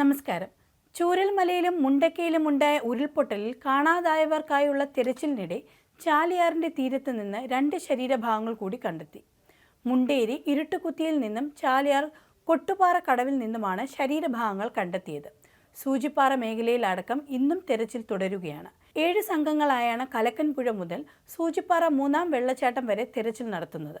നമസ്കാരം. ചൂരൽമലയിലും മുണ്ടക്കയിലും ഉണ്ടായ ഉരുൾപൊട്ടലിൽ കാണാതായവർക്കായുള്ള തിരച്ചിലിനിടെ ചാലിയാറിന്റെ തീരത്ത് നിന്ന് രണ്ട് ശരീരഭാഗങ്ങൾ കൂടി കണ്ടെത്തി. മുണ്ടേരി ഇരുട്ടുകുത്തിയിൽ നിന്നും ചാലിയാർ കൊട്ടുപാറ കടവിൽ നിന്നുമാണ് ശരീരഭാഗങ്ങൾ കണ്ടെത്തിയത്. സൂചിപ്പാറ മേഖലയിലടക്കം ഇന്നും തെരച്ചിൽ തുടരുകയാണ്. ഏഴ് സംഘങ്ങളായാണ് കലക്കൻപുഴ മുതൽ സൂചിപ്പാറ മൂന്നാം വെള്ളച്ചാട്ടം വരെ തിരച്ചിൽ നടത്തുന്നത്.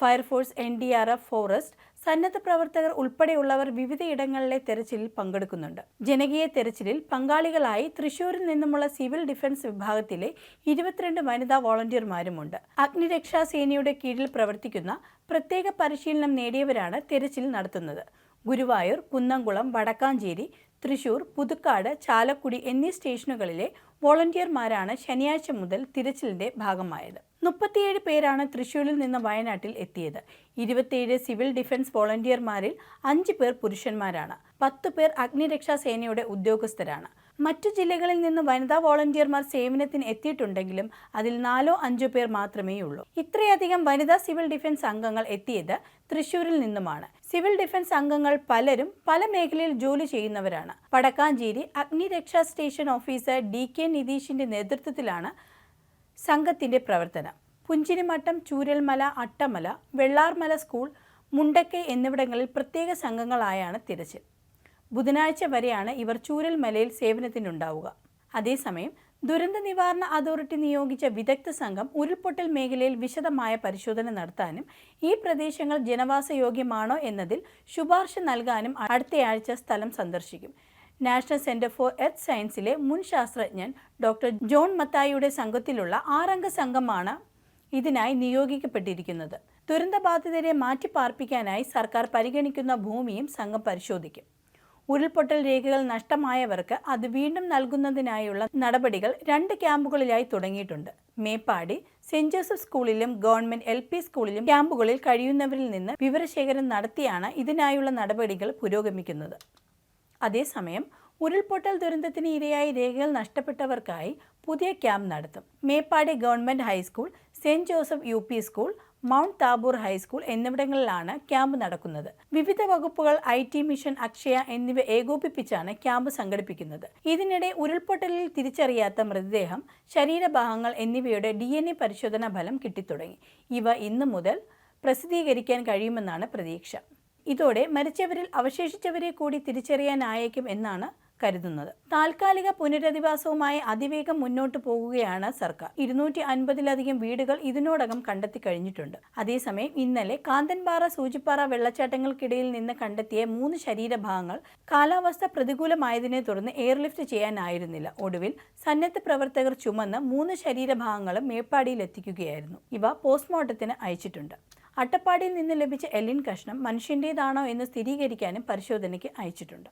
Fire force N D R F forest സന്നദ്ധ പ്രവർത്തകർ ഉൾപ്പെടെയുള്ളവർ വിവിധയിടങ്ങളിലെ തെരച്ചിലിൽ പങ്കെടുക്കുന്നുണ്ട്. ജനകീയ തെരച്ചിലിൽ പങ്കാളികളായി തൃശൂരിൽ നിന്നുമുള്ള സിവിൽ ഡിഫൻസ് വിഭാഗത്തിലെ ഇരുപത്തിരണ്ട് വനിതാ വോളണ്ടിയർമാരുമുണ്ട്. അഗ്നിരക്ഷാ സേനയുടെ കീഴിൽ പ്രവർത്തിക്കുന്ന പ്രത്യേക പരിശീലനം നേടിയവരാണ് തെരച്ചിൽ നടത്തുന്നത്. ഗുരുവായൂർ കുന്നംകുളം വടക്കാഞ്ചേരി തൃശൂർ പുതുക്കാട് ചാലക്കുടി എന്നീ സ്റ്റേഷനുകളിലെ വോളണ്ടിയർമാരാണ് ശനിയാഴ്ച മുതൽ തിരച്ചിലിന്റെ ഭാഗമായത്. മുപ്പത്തിയേഴ് പേരാണ് തൃശൂരിൽ നിന്ന് വയനാട്ടിൽ എത്തിയത്. ഇരുപത്തിയേഴ് സിവിൽ ഡിഫൻസ് വോളണ്ടിയർമാരിൽ അഞ്ച് പേർ പുരുഷന്മാരാണ്. പത്ത് പേർ അഗ്നിരക്ഷാ സേനയുടെ ഉദ്യോഗസ്ഥരാണ്. മറ്റു ജില്ലകളിൽ നിന്ന് വനിതാ വോളണ്ടിയർമാർ സേവനത്തിന് എത്തിയിട്ടുണ്ടെങ്കിലും അതിൽ നാലോ അഞ്ചോ പേർ മാത്രമേ ഉള്ളൂ. ഇത്രയധികം വനിതാ സിവിൽ ഡിഫൻസ് അംഗങ്ങൾ എത്തിയത് തൃശൂരിൽ നിന്നുമാണ്. സിവിൽ ഡിഫൻസ് അംഗങ്ങൾ പലരും പല മേഖലയിൽ ജോലി ചെയ്യുന്നവരാണ്. വടക്കാഞ്ചേരി അഗ്നിരക്ഷാ സ്റ്റേഷൻ ഓഫീസർ ഡി കെ നിതീഷിന്റെ നേതൃത്വത്തിലാണ് സംഘത്തിന്റെ പ്രവർത്തനം. പുഞ്ചിരിമട്ടം ചൂരൽമല അട്ടമല വെള്ളാർമല സ്കൂൾ മുണ്ടക്കെ എന്നിവിടങ്ങളിൽ പ്രത്യേക സംഘങ്ങളായാണ് തിരച്ചിൽ. ബുധനാഴ്ച വരെയാണ് ഇവർ ചൂരൽമലയിൽ സേവനത്തിനുണ്ടാവുക. അതേസമയം ദുരന്ത നിവാരണ അതോറിറ്റി നിയോഗിച്ച വിദഗ്ധ സംഘം ഉരുൾപൊട്ടൽ മേഖലയിൽ വിശദമായ പരിശോധന നടത്താനും ഈ പ്രദേശങ്ങൾ ജനവാസയോഗ്യമാണോ എന്നതിൽ ശുപാർശ നൽകാനും അടുത്തയാഴ്ച സ്ഥലം സന്ദർശിക്കും. നാഷണൽ സെന്റർ ഫോർ എർത്ത് സയൻസിലെ മുൻ ശാസ്ത്രജ്ഞൻ ഡോക്ടർ ജോൺ മത്തായിയുടെ സംഘത്തിലുള്ള ആറംഗ സംഘമാണ് ഇതിനായി നിയോഗിക്കപ്പെട്ടിരിക്കുന്നത്. ദുരന്തബാധിതരെ മാറ്റിപ്പാർപ്പിക്കാനായി സർക്കാർ പരിഗണിക്കുന്ന ഭൂമിയും സംഘം പരിശോധിക്കും. ഉരുൾപൊട്ടൽ രേഖകൾ നഷ്ടമായവർക്ക് അത് വീണ്ടും നൽകുന്നതിനായുള്ള നടപടികൾ രണ്ട് ക്യാമ്പുകളിലായി തുടങ്ങിയിട്ടുണ്ട്. മേപ്പാടി സെന്റ് ജോസഫ് സ്കൂളിലും ഗവൺമെന്റ് എൽ പി സ്കൂളിലും ക്യാമ്പുകളിൽ കഴിയുന്നവരിൽ നിന്ന് വിവരശേഖരം നടത്തിയാണ് ഇതിനായുള്ള നടപടികൾ പുരോഗമിക്കുന്നത്. അതേസമയം ഉരുൾപൊട്ടൽ ദുരന്തത്തിന് ഇരയായി രേഖകൾ നഷ്ടപ്പെട്ടവർക്കായി പുതിയ ക്യാമ്പ് നടത്തും. Meppadi government high school saint Joseph U P school mount Tabor high school എന്നിവിടങ്ങളിലാണ് ക്യാമ്പ് നടക്കുന്നത്. വിവിധ വകുപ്പുകൾ ഐ ടി മിഷൻ അക്ഷയ എന്നിവ ഏകോപിപ്പിച്ചാണ് ക്യാമ്പ് സംഘടിപ്പിക്കുന്നത്. ഇതിനിടെ ഉരുൾപൊട്ടലിൽ തിരിച്ചറിയാത്ത മൃതദേഹം ശരീരഭാഗങ്ങൾ എന്നിവയുടെ ഡി എൻ എ പരിശോധനാ ഫലം കിട്ടിത്തുടങ്ങി. ഇവ ഇന്നു മുതൽ പ്രസിദ്ധീകരിക്കാൻ കഴിയുമെന്നാണ് പ്രതീക്ഷ. ഇതോടെ മരിച്ചവരിൽ അവശേഷിച്ചവരെ കൂടി തിരിച്ചറിയാനായേക്കും എന്നാണ് കരുതുന്നത്. താൽക്കാലിക പുനരധിവാസവുമായി അതിവേഗം മുന്നോട്ട് പോകുകയാണ് സർക്കാർ. ഇരുന്നൂറ്റി അൻപതിലധികം വീടുകൾ ഇതിനോടകം കണ്ടെത്തി കഴിഞ്ഞിട്ടുണ്ട്. അതേസമയം ഇന്നലെ കാന്തൻപാറ സൂചിപ്പാറ വെള്ളച്ചാട്ടങ്ങൾക്കിടയിൽ നിന്ന് കണ്ടെത്തിയ മൂന്ന് ശരീരഭാഗങ്ങൾ കാലാവസ്ഥ പ്രതികൂലമായതിനെ തുടർന്ന് എയർലിഫ്റ്റ് ചെയ്യാനായിരുന്നില്ല. ഒടുവിൽ സന്നദ്ധ പ്രവർത്തകർ ചുമന്ന് മൂന്ന് ശരീരഭാഗങ്ങളും മേപ്പാടിയിൽ എത്തിക്കുകയായിരുന്നു ഇവ പോസ്റ്റ്മോർട്ടത്തിന് അയച്ചിട്ടുണ്ട്. അട്ടപ്പാടിയിൽ നിന്ന് ലഭിച്ച എല്ലിൻ കഷ്ണം മനുഷ്യന്റേതാണോ എന്ന് സ്ഥിരീകരിക്കാനും പരിശോധനയ്ക്ക് അയച്ചിട്ടുണ്ട്.